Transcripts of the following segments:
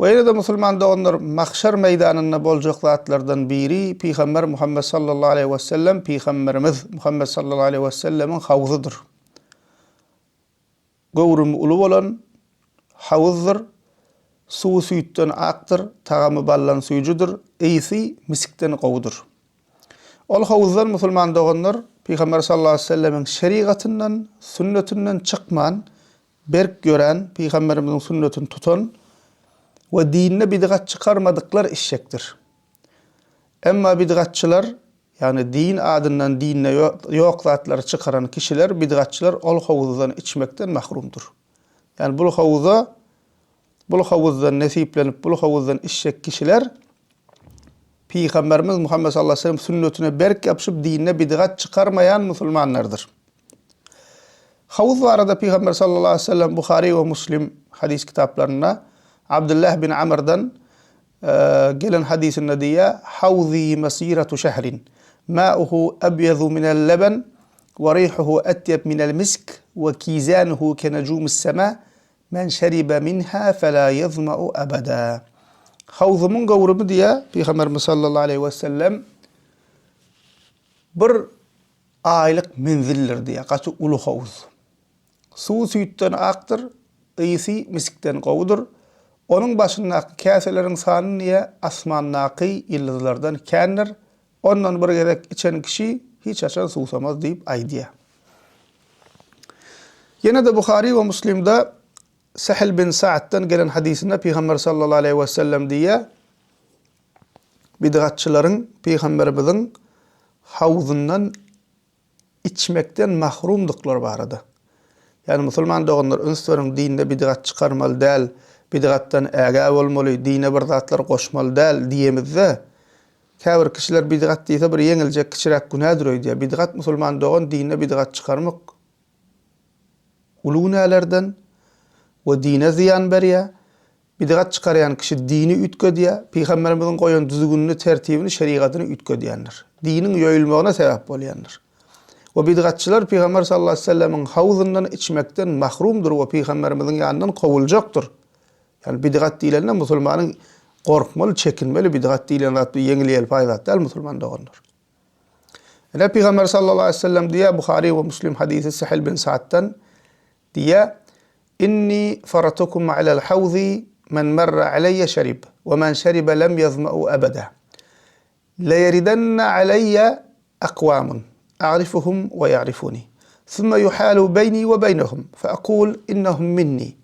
Ve yine de musulman da onlar mahşer meydanında bolacak zatlardan biri sallallahu aleyhi ve sellem Peygamberimiz Muhammed sallallahu aleyhi ve sellemin havzudur. Gowrum ulu bolan havuzdur. Suwu süýtden akdyr, tagamy ballan suýjudur, eýsi misikden gowudur. Ol doganlar Peygamber sallallahu aleyhi ve sellemin şeriatından, sünnetinden çıkman, berk gören, Peygamberimizin sünnetini tutan ve dinine bidgat çıkarmadıklar işektir. Emma bidgatçılar, yani din adından dinine yok zatları çıkaran kişiler, bidgatçılar ol havuzdan içmekten mahrumdur. Yani bu havuza, bu havuzdan nesiplenip, bu havuzdan işek kişiler, Peygamberimiz Muhammed sallallahu aleyhi ve sellem sünnetine berk yapışıp dinine bidgat çıkarmayan musulmanlardır. Havuz var arada Peygamber sallallahu aleyhi ve sellem Bukhari ve Müslim hadis kitaplarına عبد الله بن عمر دن آه، قال حديث الندية حوضي مسيرة شهر. ماؤه أبيض من اللبن وريحه أطيب من المسك وكيزانه كنجوم السماء. من شرب منها فلا يظمأ أبدا. حوض من قور مديا في خمر صلى الله عليه وسلم. بر aylık menziller diye kaçı خوض سوسي تن أكتر إيسي مسك تن قودر. Onun başyndaky käselerin sany niye asmannaky ýyldızlardan kändir. Ondan bir gerek içen kişi hiç açan suwsamaz diýip aýdýar. Yine de Bukhari ve Müslim'de Sahil bin Sa'd'dan gelen hadisinde Peygamber sallallahu aleyhi ve sellem diye bidgatçıların Peygamberimizin havuzundan içmekten mahrumduklar barada. Yani musulman doğanlar ünsörün dinine bidgat çıkarmalı del, bidatdan ägä bolmaly, dine bir zatlar goşmaly däl diýemizde Käbir kişiler bidgat diýse bir ýeňiljek kiçirek günädir öýdi. Bidgat musulman dogan dine bidgat çykarmak ulunalardan we dine ziyan berýä. Bidgat çıkarayan kişi dini ütkö diýä, peýgamberimiziň goýan düzgününü, tertibini, şeriatyny ütkö diyendir. Diniň yöyülmağına sebäp bolýandyr. Ve bidatçılar Peygamber sallallahu aleyhi ve sellemin havuzundan içmekten mahrumdur ve Peygamberimizin yanından kovulacakdır. Yani bidgat diýilende musulmanın korkmalı, çekinmeli bidgat diýilen zat bir yeňilýel paýdat däl musulman doganlar. Ene Peygamber sallallahu aleyhi ve sellem diýe Buhari ve Müslim hadisi Sahil bin Sa'd'dan diýe inni faratukum alal havzi men marra aleyye şerib ve men şeribe lem yazma'u abada. La yeridanna aleyye akwamun أعرفهم ويعرفوني ثم يحال بيني وبينهم فأقول إنهم مني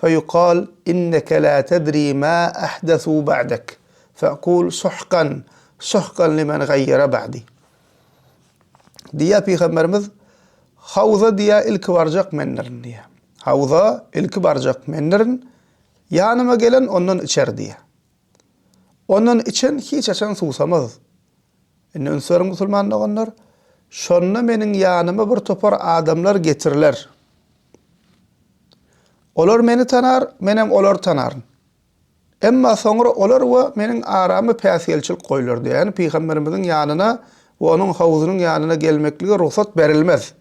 فيقال إنك لا تدري ما احدثوا بعدك. فأقول سحقا سحقا لمن غير بعدي. ديا في مرمض خوضة ديا الكبارجق من نرن ديا خوضة الكبارجق من نرن يعني ما قلن أنن إتشار ديا أنن إتشن هيت اتشن سوسا مض إن انسور مسلمان نغنر. شن منن يعني ما برتبر آدم لر جترلر Olar meni tanar, menem olar tanar. Emma soňra olar we meniň aramy päsielçil goýlar diýen Peygamberimizin ýanyna we onuň hawzynyň ýanyna gelmekligi ruhsat berilmez.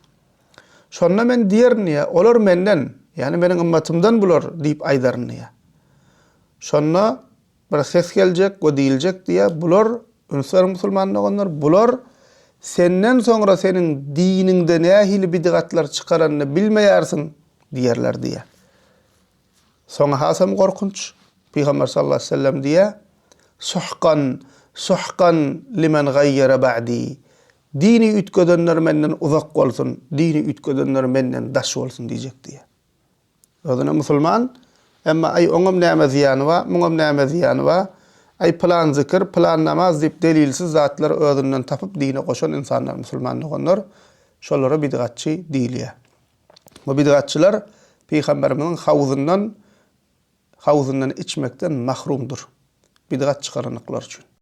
Şonna men diýerni, olar menden, ýani meniň ümmetimden bular diýip aýdarny. Şonna bir ses geljek, we diýiljek diýe bular ünsür musulmanlar bular senden sonra senin dininde ne ahili bidgatlar çıkaranını bilmeyersin diyerler diye. Soňa hasam gorkunç. Peygamber sallallahu aleyhi ve sellem diye suhkan suhkan limen gayyara ba'di. Dini ütködenler menden uzak olsun, dini ütködenler menden daş olsun diyecek diye. Özüne musulman, emma ay oňam näme ziýany we muňam näme ziýany we ay plan zikir, plan namaz dip delilsiz zatlar özünden tapyp dine koşan insanlar musulman bolýar. Şolara bidgatçy diýilýär. Bu bidgatçylar Peygamberimiň hawzundan havuzundan içmekten mahrumdur. Bidgat çıkaranıklar için.